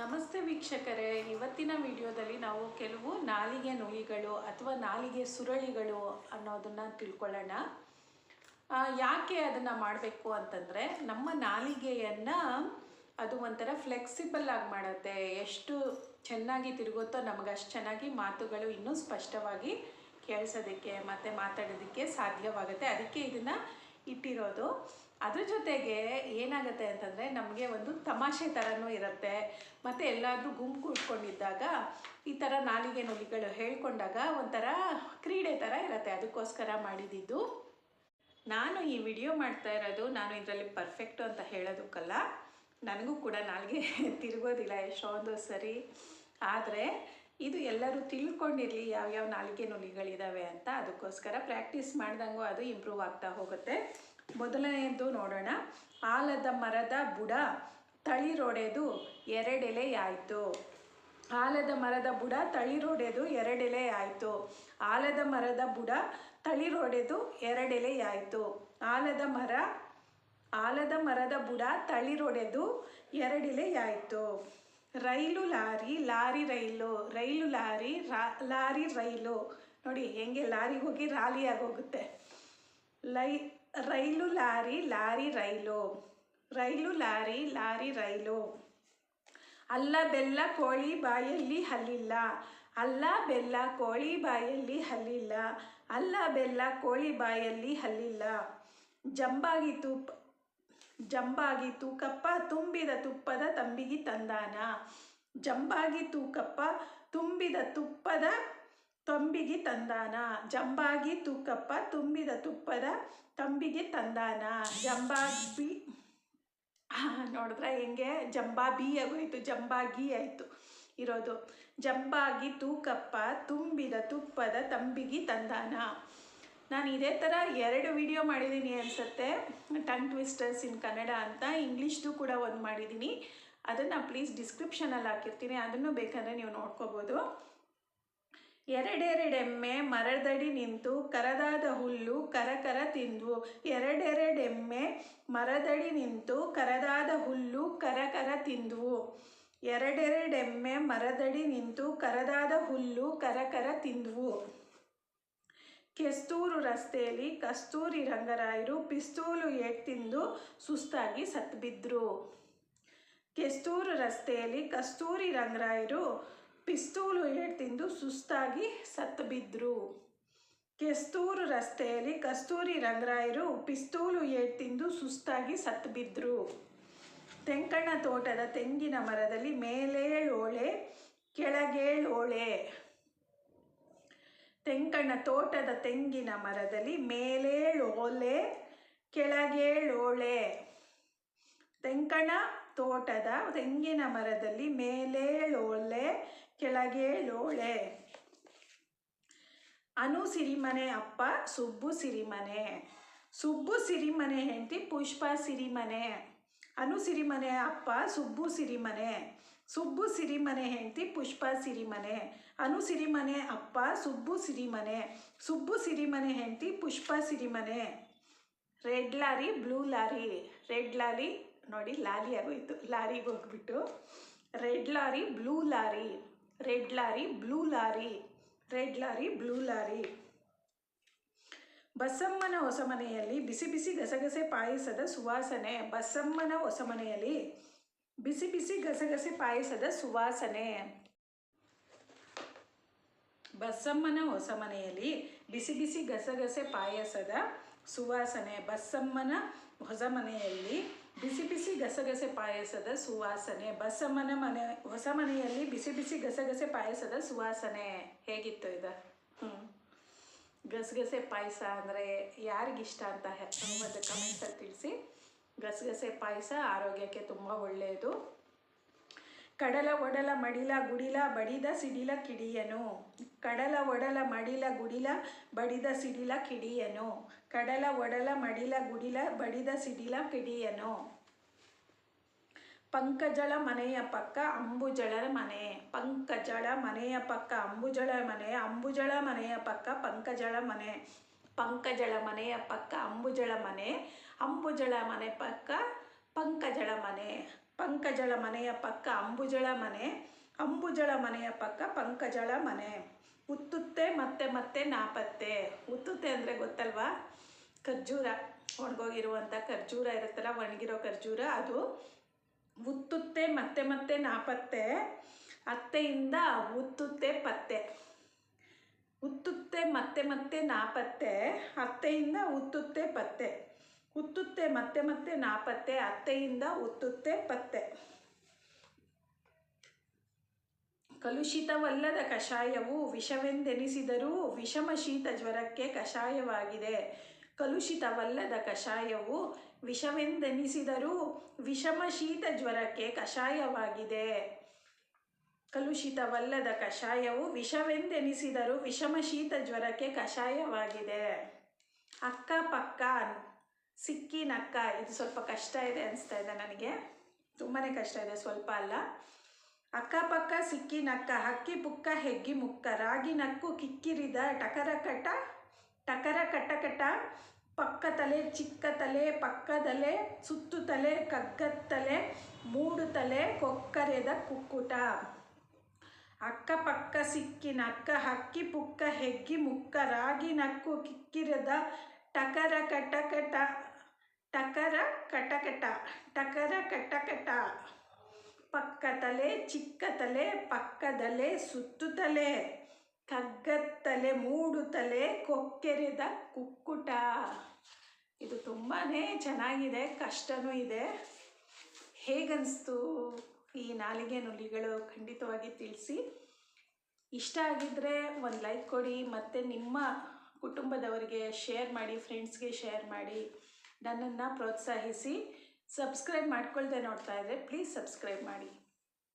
ನಮಸ್ತೆ ವೀಕ್ಷಕರೇ. ಇವತ್ತಿನ ವಿಡಿಯೋದಲ್ಲಿ ನಾವು ಕೆಲವು ನಾಲಿಗೆ ನುಲಿಗಳು ಅಥವಾ ನಾಲಿಗೆ ಸುರಳಿಗಳು ಅನ್ನೋದನ್ನು ತಿಳ್ಕೊಳ್ಳೋಣ. ಯಾಕೆ ಅದನ್ನು ಮಾಡಬೇಕು ಅಂತಂದರೆ ನಮ್ಮ ನಾಲಿಗೆಯನ್ನು ಅದು ಒಂಥರ ಫ್ಲೆಕ್ಸಿಬಲ್ ಆಗಿ ಮಾಡುತ್ತೆ. ಎಷ್ಟು ಚೆನ್ನಾಗಿ ತಿರುಗುತ್ತೋ ನಮಗೆ ಅಷ್ಟು ಚೆನ್ನಾಗಿ ಮಾತುಗಳು ಇನ್ನೂ ಸ್ಪಷ್ಟವಾಗಿ ಕೇಳಿಸೋದಕ್ಕೆ ಮತ್ತು ಮಾತಾಡೋದಕ್ಕೆ ಸಾಧ್ಯವಾಗುತ್ತೆ. ಅದಕ್ಕೆ ಇದನ್ನು ಇಟ್ಟಿರೋದು. ಅದ್ರ ಜೊತೆಗೆ ಏನಾಗುತ್ತೆ ಅಂತಂದರೆ ನಮಗೆ ಒಂದು ತಮಾಷೆ ಥರನೂ ಇರುತ್ತೆ. ಮತ್ತು ಎಲ್ಲಾದರೂ ಗುಂಪು ಕೂತ್ಕೊಂಡಿದ್ದಾಗ ಈ ಥರ ನಾಲಿಗೆ ನುಲಿಗಳು ಹೇಳ್ಕೊಂಡಾಗ ಒಂಥರ ಕ್ರೀಡೆ ಥರ ಇರುತ್ತೆ. ಅದಕ್ಕೋಸ್ಕರ ಮಾಡಿದ್ದು ನಾನು ಈ ವಿಡಿಯೋ ಮಾಡ್ತಾ ಇರೋದು ನಾನು ಇದರಲ್ಲಿ ಪರ್ಫೆಕ್ಟು ಅಂತ ಹೇಳೋದಕ್ಕಲ್ಲ. ನನಗೂ ಕೂಡ ನಾಲಿಗೆ ತಿರುಗೋದಿಲ್ಲ ಎಷ್ಟೊಂದು ಸರಿ. ಆದರೆ ಇದು ಎಲ್ಲರೂ ತಿಳ್ಕೊಂಡಿರಲಿ ಯಾವ್ಯಾವ ನಾಲಿಗೆ ನುಲಿಗಳಿದ್ದಾವೆ ಅಂತ ಅದಕ್ಕೋಸ್ಕರ ಪ್ರಾಕ್ಟೀಸ್ ಮಾಡ್ದಂಗೂ ಅದು ಇಂಪ್ರೂವ್ ಆಗ್ತಾ ಹೋಗುತ್ತೆ. ಮೊದಲನೆಯದು ನೋಡೋಣ. ಆಲದ ಮರದ ಬುಡ ತಳಿರೊಡೆದು ಎರಡೆಲೆ ಆಯಿತು ಆಲದ ಮರದ ಬುಡ ತಳಿರೊಡೆದು ಎರಡೆಲೆ ಆಯಿತು ಆಲದ ಮರದ ಬುಡ ತಳಿರೊಡೆದು ಎರಡೆಲೆ ಆಯಿತು ಆಲದ ಮರ, ಆಲದ ಮರದ ಬುಡ ತಳಿರೊಡೆದು ಎರಡೆಲೆಯಾಯಿತು. Rail lorry lorry rail rail lorry lorry rail. ನೋಡಿ, ಹೆಂಗೆ ಲಾರಿ ಹೋಗಿ ರಾಲಿಯಾಗಿ ಹೋಗುತ್ತೆ. ಲೈ rail lorry lorry rail. Rail lorry lorry rail. ಅಲ್ಲ ಬೆಲ್ಲ ಕೋಳಿ ಬಾಯಲ್ಲಿ ಹಲ್ಲಿಲ್ಲ. ಅಲ್ಲ ಬೆಲ್ಲ ಕೋಳಿ ಬಾಯಲ್ಲಿ ಹಲ್ಲಿಲ್ಲ. ಅಲ್ಲ ಬೆಲ್ಲ ಕೋಳಿ ಬಾಯಲ್ಲಿ ಹಲ್ಲಿಲ್ಲ. ಜಂಬಾಗಿ ತುಪ್ಪ ಜಂಬಾಗಿ ತೂಕಪ್ಪ ತುಂಬಿದ ತುಪ್ಪದ ತಂಬಿಗಿ ತಂದಾನ. ಜಂಬಾಗಿ ತೂಕಪ್ಪ ತುಂಬಿದ ತುಪ್ಪದ ತಂಬಿಗೆ ತಂದಾನ. ಜಂಬಾಗಿ ತೂಕಪ್ಪ, ತುಂಬಿದ ತುಪ್ಪದ ತಂಬಿಗೆ ತಂದಾನ. ಜಂಬಾಗಿ ನೋಡಿದ್ರೆ ಹೆಂಗೆ? ಜಂಬಾಬಿ ಆಗೋಯ್ತು, ಜಂಬಾಗಿ ಆಯಿತು ಇರೋದು. ಜಂಬಾಗಿ ತೂಕಪ್ಪ, ತುಂಬಿದ ತುಪ್ಪದ ತಂಬಿಗೆ ತಂದಾನ. ನಾನು ಇದೇ ಥರ ಎರಡು ವಿಡಿಯೋ ಮಾಡಿದ್ದೀನಿ ಅನಿಸುತ್ತೆ. ಟಂಗ್ ಟ್ವಿಸ್ಟರ್ಸ್ ಇನ್ ಕನ್ನಡ ಅಂತ. ಇಂಗ್ಲೀಷ್ದು ಕೂಡ ಒಂದು ಮಾಡಿದ್ದೀನಿ. ಅದನ್ನು ಪ್ಲೀಸ್ ಡಿಸ್ಕ್ರಿಪ್ಷನಲ್ಲಿ ಹಾಕಿರ್ತೀನಿ. ಅದನ್ನು ಬೇಕಂದರೆ ನೀವು ನೋಡ್ಕೋಬೋದು. ಎರಡೆರಡೆಮ್ಮೆ ಮರದಡಿ ನಿಂತು ಕರದಾದ ಹುಲ್ಲು ಕರಕರ ತಿಂದ್ವು. ಎರಡೆರಡೆಮ್ಮೆ ಮರದಡಿ ನಿಂತು ಕರದಾದ ಹುಲ್ಲು ಕರಕರ ತಿಂದ್ವು. ಎರಡೆರಡೆಮ್ಮೆ ಮರದಡಿ ನಿಂತು ಕರದಾದ ಹುಲ್ಲು ಕರಕರ ತಿಂದ್ವು. ಕೆಸ್ತೂರು ರಸ್ತೆಯಲ್ಲಿ ಕಸ್ತೂರಿ ರಂಗರಾಯರು ಪಿಸ್ತೂಲು ಏಟ್ ತಿಂದು ಸುಸ್ತಾಗಿ ಸತ್ಬಿದ್ರು. ಕೆಸ್ತೂರು ರಸ್ತೆಯಲ್ಲಿ ಕಸ್ತೂರಿ ರಂಗರಾಯರು ಪಿಸ್ತೂಲು ಏಟ್ ತಿಂದು ಸುಸ್ತಾಗಿ ಸತ್ತು ಬಿದ್ದರು ಕೆಸ್ತೂರು ರಸ್ತೆಯಲ್ಲಿ ಕಸ್ತೂರಿ ರಂಗರಾಯರು ಪಿಸ್ತೂಲು ಏಟ್ ತಿಂದು ಸುಸ್ತಾಗಿ ಸತ್ತು ಬಿದ್ದರು ತೆಂಕಣ್ಣ ತೋಟದ ತೆಂಗಿನ ಮರದಲ್ಲಿ ಮೇಲೇಳೋಳೆ, ಕೆಳಗೇಳೋಳೆ. ತೆಂಕಣ್ಣ ತೋಟದ ತೆಂಗಿನ ಮರದಲ್ಲಿ ಮೇಲೇಳೋಲೆ ಕೆಳಗೇಳೋಳೆ. ತೆಂಕಣ ತೋಟದ ತೆಂಗಿನ ಮರದಲ್ಲಿ ಮೇಲೇಳೋಲೆ ಕೆಳಗೇಳೋಳೆ ಅನು ಸಿರಿಮನೆ ಅಪ್ಪ, ಸುಬ್ಬು ಸಿರಿಮನೆ. ಸುಬ್ಬು ಸಿರಿಮನೆ ಹೆಂಡತಿ, ಪುಷ್ಪ ಸಿರಿಮನೆ. ಅನು ಸಿರಿಮನೆ ಅಪ್ಪ, ಸುಬ್ಬು ಸಿರಿಮನೆ. ಸುಬ್ಬು ಸಿರಿಮನೆ ಹೆಂಡತಿ, ಪುಷ್ಪ ಸಿರಿಮನೆ. ಅನು ಸಿರಿಮನೆ ಅಪ್ಪ, ಸುಬ್ಬು ಸಿರಿಮನೆ. ಸುಬ್ಬು ಸಿರಿಮನೆ ಹೆಂಡತಿ, Pushpa Sirimane. Red lorry, blue lorry. Red lorry, ನೋಡಿ ಲಾರಿ ಆಗೋಯ್ತು ಲಾರಿಗೆ ಹೋಗ್ಬಿಟ್ಟು. Red lorry, blue lorry. Red lorry, blue lorry, red lorry, blue lorry. ಬಸಮ್ಮನ ಹೊಸಮನೆಯಲ್ಲಿ ಬಿಸಿ ಬಿಸಿ ಗಸಗಸೆ ಪಾಯಸದ ಸುವಾಸನೆ. ಬಸಮ್ಮನ ಹೊಸಮನೆಯಲ್ಲಿ ಬಿಸಿ ಬಿಸಿ ಗಸಗಸೆ ಪಾಯಸದ ಸುವಾಸನೆ. ಬಸಮ್ಮನ ಹೊಸಮನೆಯಲ್ಲಿ ಬಿಸಿ ಬಿಸಿ ಗಸಗಸೆ ಪಾಯಸದ ಸುವಾಸನೆ, ಬಸಮ್ಮನ ಹೊಸ ಮನೆಯಲ್ಲಿ ಬಿಸಿ ಬಿಸಿ ಗಸಗಸೆ ಪಾಯಸದ ಸುವಾಸನೆ, ಬಸಮ್ಮನ ಮನೆ ಹೊಸ ಮನೆಯಲ್ಲಿ ಬಿಸಿ ಬಿಸಿ ಗಸಗಸೆ ಪಾಯಸದ ಸುವಾಸನೆ. ಹೇಗಿತ್ತು ಇದು? ಗಸಗಸೆ ಪಾಯಸ ಅಂದರೆ ಯಾರಿಗಿಷ್ಟ ಅಂತ ಒಂದು ಕಮೆಂಟ್ಸಲ್ಲಿ ತಿಳಿಸಿ. ಗಸಗಸೆ ಪಾಯಸ ಆರೋಗ್ಯಕ್ಕೆ ತುಂಬ ಒಳ್ಳೆಯದು. ಕಡಲ ಒಡಲ ಮಡಿಲ ಗುಡಿಲ ಬಡಿದ ಸಿಡಿಲ ಕಿಡಿಯನು. ಕಡಲ ಒಡಲ ಮಡಿಲ ಗುಡಿಲ ಬಡಿದ ಸಿಡಿಲ ಕಿಡಿಯನು. ಕಡಲ ಒಡಲ ಮಡಿಲ ಗುಡಿಲ ಬಡಿದ ಸಿಡಿಲ ಕಿಡಿಯನು. ಪಂಕಜಳ ಮನೆಯ ಪಕ್ಕ ಅಂಬುಜಳ ಮನೆ. ಪಂಕಜಳ ಮನೆಯ ಪಕ್ಕ ಅಂಬುಜಳ ಮನೆ. ಅಂಬುಜಳ ಮನೆಯ ಪಕ್ಕ ಪಂಕಜಳ ಮನೆ. ಪಂಕಜಳ ಮನೆಯ ಪಕ್ಕ ಅಂಬುಜಳ ಮನೆ. ಅಂಬುಜಳ ಮನೆ ಪಕ್ಕ ಪಂಕಜಳ ಮನೆ. ಪಂಕಜಳ ಮನೆಯ ಪಕ್ಕ ಅಂಬುಜಳ ಮನೆ. ಅಂಬುಜಳ ಮನೆಯ ಪಕ್ಕ ಪಂಕಜಳ ಮನೆ. ಉತ್ತುತ್ತೆ, ಮತ್ತೆ ಮತ್ತೆ ನಾಪತ್ತೆ. ಉತ್ತುತ್ತೆ ಅಂದರೆ ಗೊತ್ತಲ್ವಾ? ಖರ್ಜೂರ. ಒಣಗೋಗಿರುವಂಥ ಖರ್ಜೂರ ಇರುತ್ತಲ್ಲ, ಒಣಗಿರೋ ಖರ್ಜೂರ ಅದು. ಉತ್ತುತ್ತೆ, ಮತ್ತೆ ಮತ್ತೆ ನಾಪತ್ತೆ. ಅತ್ತೆಯಿಂದ ಉತ್ತುತ್ತೆ ಪತ್ತೆ. ಉತ್ತುತ್ತೆ, ಮತ್ತೆ ಮತ್ತೆ ನಾಪತ್ತೆ. ಅತ್ತೆಯಿಂದ ಉತ್ತುತ್ತೆ ಪತ್ತೆ. ಉತ್ತುತ್ತೆ, ಮತ್ತೆ ಮತ್ತೆ ನಾಪತ್ತೆ. ಅತ್ತೆಯಿಂದ ಉತ್ತುತ್ತೆ ಪತ್ತೆ. ಕಲುಷಿತವಲ್ಲದ ಕಷಾಯವು ವಿಷವೆಂದೆನಿಸಿದರೂ ವಿಷಮ ಶೀತ ಜ್ವರಕ್ಕೆ ಕಷಾಯವಾಗಿದೆ. ಕಲುಷಿತವಲ್ಲದ ಕಷಾಯವು ವಿಷವೆಂದೆನಿಸಿದರೂ ವಿಷಮ ಶೀತ ಜ್ವರಕ್ಕೆ ಕಷಾಯವಾಗಿದೆ. ಕಲುಷಿತವಲ್ಲದ ಕಷಾಯವು ವಿಷವೆಂದೆನಿಸಿದರೂ ವಿಷಮ ಶೀತ ಜ್ವರಕ್ಕೆ ಕಷಾಯವಾಗಿದೆ. ಅಕ್ಕಪಕ್ಕ ಸಿಕ್ಕಿ ನಕ್ಕ ಇದು ಸ್ವಲ್ಪ ಕಷ್ಟ ಇದೆ ಅನಿಸ್ತಾ ಇದೆ ನನಗೆ. ತುಂಬಾ ಕಷ್ಟ ಇದೆ, ಸ್ವಲ್ಪ ಅಲ್ಲ. ಅಕ್ಕಪಕ್ಕ ಸಿಕ್ಕಿ ನಕ್ಕ, ಹಕ್ಕಿ ಪುಕ್ಕ ಹೆಗ್ಗಿ ಮುಕ್ಕ, ರಾಗಿ ನಕ್ಕು ಕಿಕ್ಕಿರಿದ ಟಕರ ಕಟ ಟಕರ ಕಟ ಕಟ, ಪಕ್ಕ ತಲೆ, ಚಿಕ್ಕ ತಲೆ ಪಕ್ಕದಲೆ ಸುತ್ತು ತಲೆ ಕಗ್ಗತ್ತಲೆ ಮೂಡು ತಲೆ, ಕೊಕ್ಕರೆದ ಕುಕ್ಕುಟ. ಅಕ್ಕಪಕ್ಕ ಸಿಕ್ಕಿ ನಕ್ಕ, ಹಕ್ಕಿ ಪುಕ್ಕ ಹೆಗ್ಗಿ ಮುಕ್ಕ, ರಾಗಿ ನಕ್ಕು ಕಿಕ್ಕಿರದ ಟಕರ ಕಟಕಟ ಟಕರ ಕಟಕಟ ಟಕರ ಕಟಕಟ ಪಕ್ಕ ತಲೆ ಚಿಕ್ಕ ತಲೆ ಪಕ್ಕದಲೆ ಸುತ್ತು ತಲೆ ಕಗ್ಗತ್ತಲೆ ಮೂಡು ತಲೆ ಕೊಕ್ಕೆರೆದ ಕುಕ್ಕುಟ. ಇದು ತುಂಬಾ ಚೆನ್ನಾಗಿದೆ, ಕಷ್ಟನೂ ಇದೆ. ಹೇಗನ್ನಿಸ್ತು ಈ ನಾಲಿಗೆ ನುಲಿಗಳು ಖಂಡಿತವಾಗಿ ತಿಳಿಸಿ. ಇಷ್ಟ ಆಗಿದ್ದರೆ ಒಂದು ಲೈಕ್ ಕೊಡಿ, ಮತ್ತು ನಿಮ್ಮ ಕುಟುಂಬದವರಿಗೆ ಶೇರ್ ಮಾಡಿ ಫ್ರೆಂಡ್ಸ್ಗೆ ಶೇರ್ ಮಾಡಿ, ನನ್ನನ್ನು ಪ್ರೋತ್ಸಾಹಿಸಿ. ಸಬ್ಸ್ಕ್ರೈಬ್ ಮಾಡ್ಕೊಳ್ದೆ ನೋಡ್ತಾ ಇದ್ದರೆ ಪ್ಲೀಸ್ ಸಬ್ಸ್ಕ್ರೈಬ್ ಮಾಡಿ.